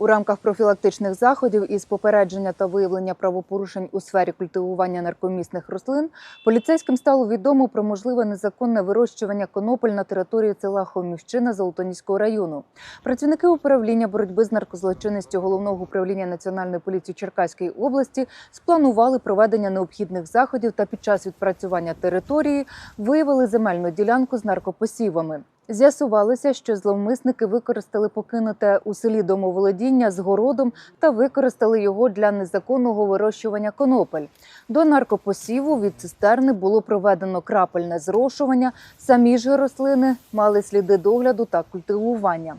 У рамках профілактичних заходів із попередження та виявлення правопорушень у сфері культивування наркомісних рослин поліцейським стало відомо про можливе незаконне вирощування конопель на території села Хомівщина Золотоніського району. Працівники управління боротьби з наркозлочинністю головного управління національної поліції Черкаської області спланували проведення необхідних заходів та під час відпрацювання території виявили земельну ділянку з наркопосівами. З'ясувалося, що зловмисники використали покинуте у селі домоволодіння з городом та використали його для незаконного вирощування конопель. До наркопосіву від цистерни було проведено крапельне зрошування. Самі ж рослини мали сліди догляду та культивування.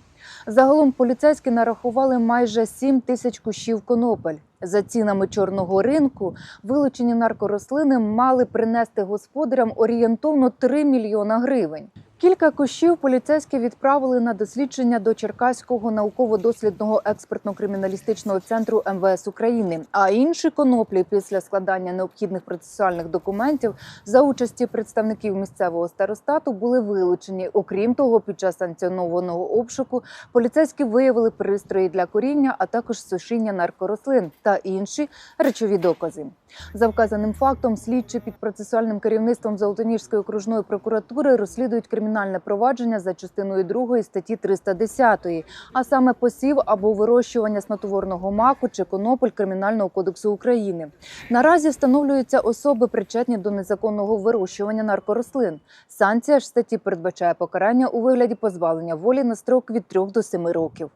Загалом поліцейські нарахували майже 7 тисяч кущів конопель. За цінами чорного ринку вилучені наркорослини мали принести господарям орієнтовно 3 мільйона гривень. Кілька кущів поліцейські відправили на дослідження до Черкаського науково-дослідного експертно-криміналістичного центру МВС України. А інші коноплі після складання необхідних процесуальних документів за участі представників місцевого старостату були вилучені. Окрім того, під час санкціонованого обшуку поліцейські виявили пристрої для коріння, а також сушіння наркорослин та інші речові докази. За вказаним фактом, слідчі під процесуальним керівництвом Золотоніжської окружної прокуратури розслідують кримінальне провадження за частиною 2 статті 310, а саме посів або вирощування снотворного маку чи конопель Кримінального кодексу України. Наразі встановлюються особи, причетні до незаконного вирощування наркорослин. Санкція ж статті передбачає покарання у вигляді позбавлення волі на строк від 3 до 7 років.